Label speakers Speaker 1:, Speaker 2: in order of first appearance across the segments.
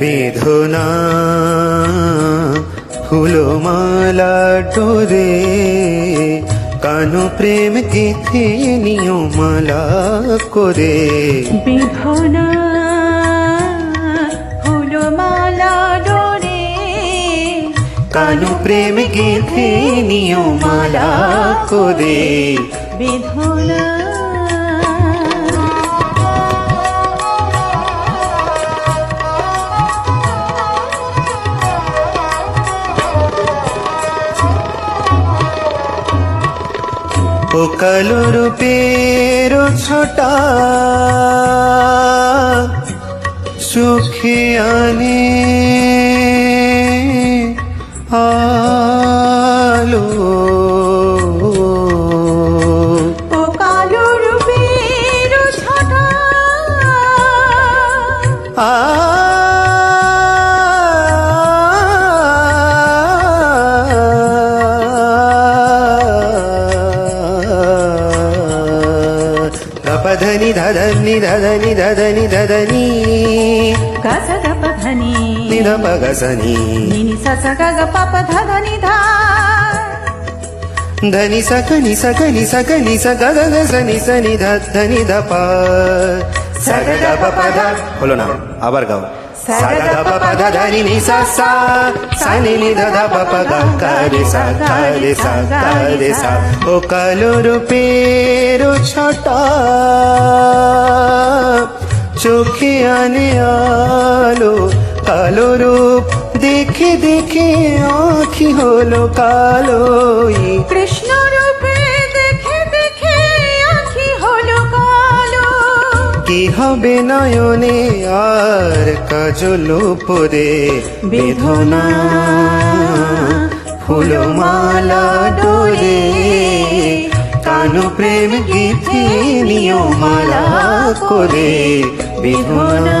Speaker 1: বেদনা ফুলমালা ডোরে কানু প্রেম গেথে নিও মালা করে।
Speaker 2: বিধনা ফুলমালা ডোরে
Speaker 1: কানু প্রেম গেথে নিও মালা করে।
Speaker 2: বিধনা
Speaker 1: ও কালো রূপের ছোটা সুখে আনে আলো। ధని ధని ధని ధని ధని
Speaker 2: గసగ పధని
Speaker 1: నిధప
Speaker 2: గసని ససగ పప ధని
Speaker 1: ధని సక ని సక ని సక సగ గగ సని సని ధని ధప సగ గప ధ बोलो నా అవర్ గౌ নি ধা ধা পা পা গা সা কা রে সা কা রে সা ও কালো রূপের ছটা চোখে আনে আলো কালো রূপ দেখে দেখে আখি হলো কালোই
Speaker 2: কৃষ্ণ রূপে
Speaker 1: কি হবে নয়নে আর কাজল পরে বেদনা, ফুলমালা ডোরে কানু প্রেম গীতি নিয় মালা করে বেদনা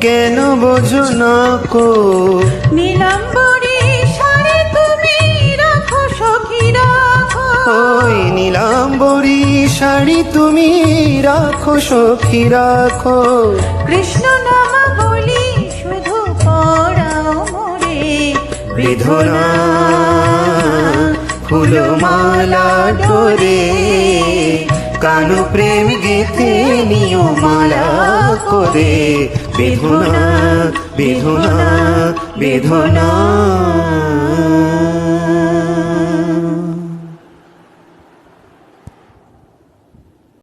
Speaker 1: কেন বোঝো না কো?
Speaker 2: নীলাম্বরী সারে তুমি রাখো সখী রাখো।
Speaker 1: ওই নীলাম্বরী শাড়ি তুমি রাখো সখী রাখো।
Speaker 2: কৃষ্ণ নাম বলি শুধু পড়াও মোরে।
Speaker 1: বেদনা ফুলমালা ডোরে কানু প্রেম গেতে নিও মালা করে বেদনা বেদনা বেদনা।